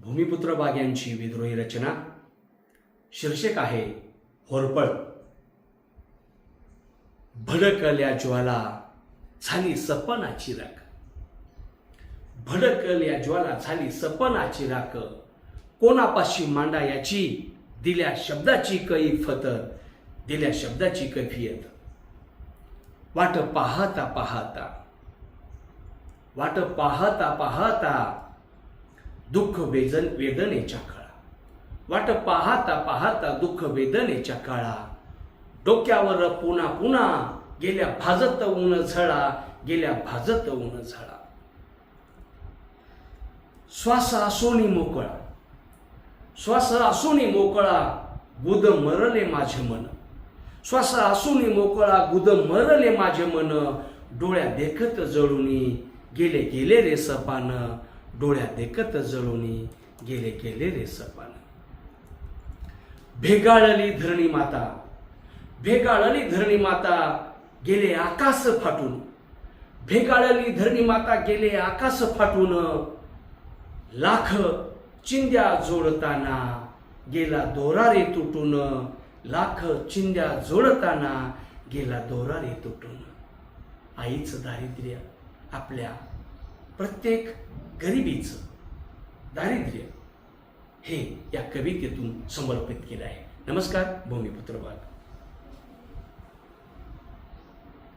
भूमिपुत्र बाग यांची विद्रोही रचना. शीर्षक आहे होरपळ. भडकल्या ज्वाला झाली सपनाची राख. भडकल्या ज्वाला झाली सपनाची राख. कोणापाशी मांडा याची दिल्या शब्दाची कैफत दिल्या शब्दाची कैफियत वाट पाहता पाहता वाट पाहता पाहता दुःख वेदन वेदनेच्या काळा वाट पाहता पाहता दुःख वेदनेच्या काळा डोक्यावर पुन्हा पुन्हा गेल्या भाजत ऊन झळा गेल्या भाजत ऊन झळा. श्वास असोनी मोकळा. श्वास असोनी मोकळा गुद मरले माझे मन. श्वास असोनी मोकळा गुद मरले माझे मन. डोळ्या देखत जळूनी गेले गेले रे सपान. डोळ्या देखत जळुनी गेले गेले रे सपान भेगाळली धरणी माता भेगाळली धरणी माता गेले आकाश फाटून. भेगाळली धरणी माता गेले आकाश फाटून. लाख चिंध्या जोडताना गेला दोरा रे तुटून. लाख चिंध्या जोडताना गेला दोरा रे तुटून. आईचं दारिद्र्य आपल्या प्रत्येक गरिबीचं दारिद्र्य हे या कवितेतून समर्पित केलं आहे. नमस्कार भूमिपुत्र बाग